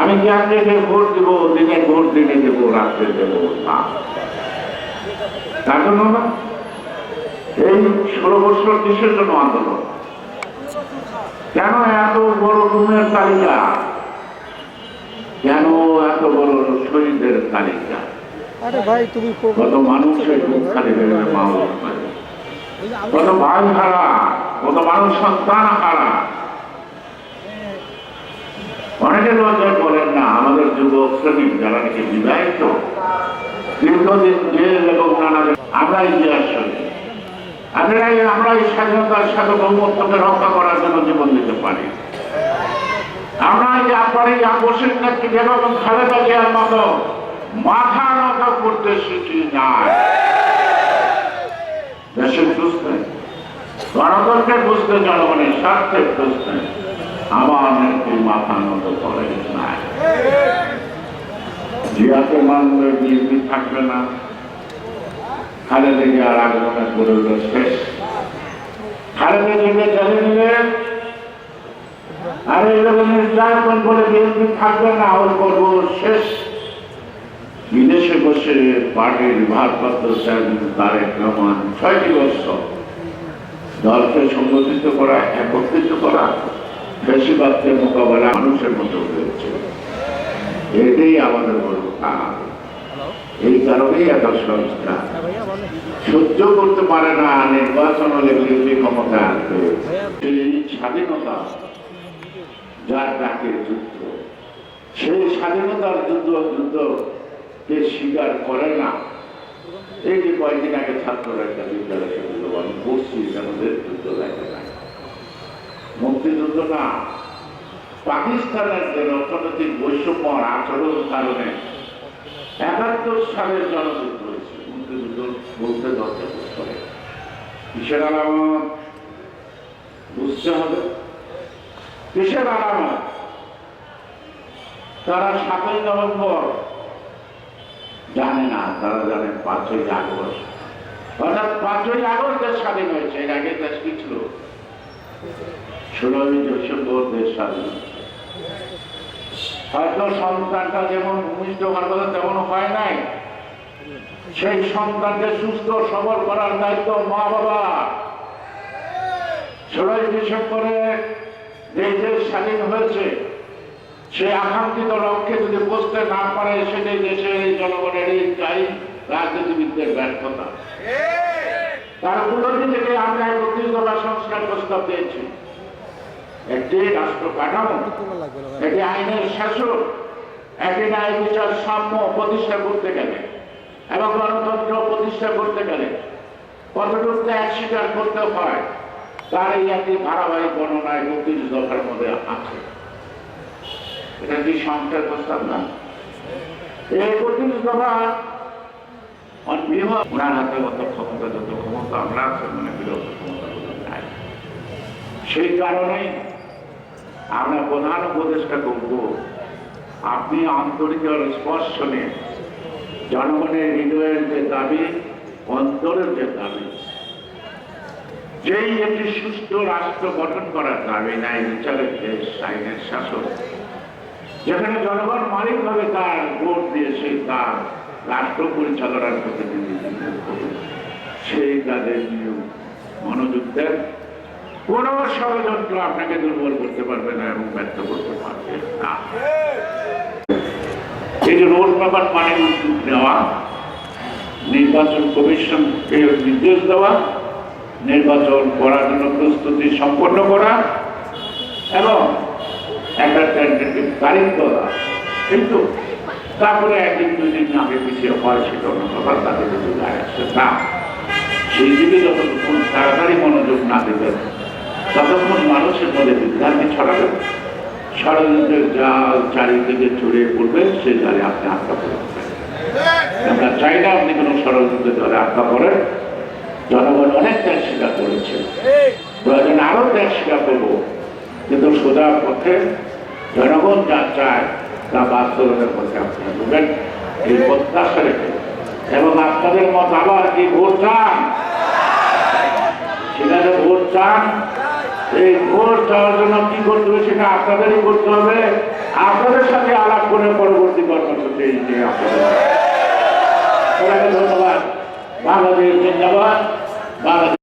আমি ক্যান্ডিডেটে ভোট দেবো? দিনে ভোট দিনে দেবো রাত্রে দেবো? না। তার জন্য না এই ষোলো বছর কিসের জন্য আন্দোলন? কেন এত বড় রুমের তালিকা? কেন এত বড় শহীদের তালিকা? আরে ভাই তুমি কত মানুষের বুক খালি হয়ে মা কত ভাই হারা কত মানুষ সন্তান হারা। অনেকে লজ্জা বলেন না, আমাদের যুবক শ্রমিক যারা নাকি বিবাহিত আমরা স্বাধীনতার রক্ষা করার জন্য জীবন দিতে পারি। আমরা মতো মাথা করতে গণতন্ত্রের বুঝতে, জনগণের স্বার্থে বুঝতে। আমার নেত্রী মাথা নত করে নাই। জিয়াকে মানলে বিএনপি থাকবে না। খালেদা জিয়ার আগমনে করে দিল শেষ। খালেদা জিয়াকে চলে নিলেন আর এইরকম নির্যাতন করে বিএনপি থাকবে না, ওর করব শেষ। বিদেশে বসে পার্টির ভারপ্রাপ্ত চেয়ারম্যান তারেক রহমান ছয়টি বছর দলকে সংগঠিত করা, একত্রিত করা বেশিরভাগের মোকাবেলা মানুষের মতো হয়েছে। এটাই আমাদের বড় কাজ। এই কারণেই এত সংস্থা সহ্য করতে পারে না, নির্বাচন হলে বিরোধী ক্ষমতা আসবে। সেই স্বাধীনতা যার ডাকে যুদ্ধ, সেই স্বাধীনতার যুদ্ধ, যুদ্ধকে স্বীকার করে না। এই যে কয়েকদিন আগে ছাত্ররা একটা বিদ্যালয় শুরু আমি যুদ্ধ লাগে না। পাকিস্তানের যে অর্থনৈতিক বৈষম্য আর আচরণের কারণে একাত্তর সালের জনযুদ্ধ হয়েছে বলতে দরজা করে। কিসের আলামত? বুঝতে হবে। কিসের আলামত? তারা সাতই নভেম্বর জানে না, তারা জানে পাঁচই আগস্ট। অর্থাৎ পাঁচই আগস্টের স্বাধীন হয়েছে, এর আগে দেশ কি ছিল? ষোলোই ডিসেম্বর দেশ স্বাধীন। হয়তো সন্তানটা যেমন ভূমিষ্ঠ হওয়ার কথা তেমন হয় নাই, সেই সন্তানকে সুস্থ, সবল করার দায়িত্ব মা বাবা ষোলোই ডিসেম্বরে যে দেশ স্বাধীন হয়েছে, সে আকাঙ্ক্ষিত লক্ষ্যে যদি বসতে না পারে, সেটাই দেশের এই জনগণের এই চাই রাজনীতিবিদদের ব্যর্থতা তার উপলব্ধি থেকে আমরা একত্রিশ দফা সংস্কার প্রস্তাব দিয়েছি। একটি রাষ্ট্র কাঠামো, একটি আইনের শাসন একটি ন্যায় বিচার সাম্য প্রতিষ্ঠা করতে গেলে এবং গণতন্ত্র প্রতিষ্ঠা করতে গেলে কতটুকু ত্যাগ স্বীকার করতে হয়, তার এই একটি ধারাবাহিক বর্ণনা একত্রিশ দফার মধ্যে আছে। এটা কি সংস্কার প্রস্তাব না? এই একত্রিশ দফা অনবিহ- ওনার হাতে কত ক্ষমতা যত আমরা মানে সেই কারণেই আমরা প্রধান উপদেশটা করব আপনি আন্তরিক স্পর্শ নিয়ে জনগণের হৃদয়ের যে দাবি, অন্তরের যে দাবি, যেই একটি সুস্থ রাষ্ট্র গঠন করার দাবি নাই, বিচারের দেশ, আইনের শাসন যেখানে জনগণ মালিকভাবে তার ভোট দিয়ে সেই তার রাষ্ট্র পরিচালনার প্রতিনিধি। সেই তাদের নিয়ম মনোযোগ দেন কোন ষড়যন্ত্র আপনাকে দুর্বল করতে পারবে না এবং ব্যর্থ করতে পারবে না। এই যে রোড পেপার মানে উদ্যোগ নেওয়া, নির্বাচন কমিশনকে নির্দেশ দেওয়া, নির্বাচন করার জন্য প্রস্তুতি সম্পন্ন করা এবং একটা টেন্টেটিভ তারিখ দেওয়া কিন্তু তারপরে একদিন দুই দিন আগে পিছিয়ে হয় সেটা অন্য কথা তাদের কিছু যায় আসে না। সেই দিকে যতক্ষণ তাড়াতাড়ি মনোযোগ না দেবেন ততক্ষণ মানুষের মধ্যে বিভ্রান্তি ছড়াবে। ষড়যন্ত্রের জাল চারিদিকে ছড়িয়ে পড়বে সেই জালে আপনি আটকা পড়বেন। আমরা চাই না আপনি কোনো ষড়যন্ত্রের জালে আটকা পড়েন। জনগণ অনেক ত্যাগ স্বীকার করেছে। প্রয়োজন আরও ত্যাগ স্বীকার করব। কিন্তু সোজা পথে জনগণ যা চায় তা বাস্তবের পথে আপনারা দেবেন এই প্রত্যাশা রেখে। এবং আপনাদের মত আবার কি ভোট চান? চান? এই ভোট চাওয়ার জন্য কি করতে হবে সেটা আপনাদেরই করতে হবে। আপনাদের সাথে আলাপ করে পরবর্তী সবাইকে ধন্যবাদ। বাংলাদেশ জিন্দাবাদ। বাংলাদেশ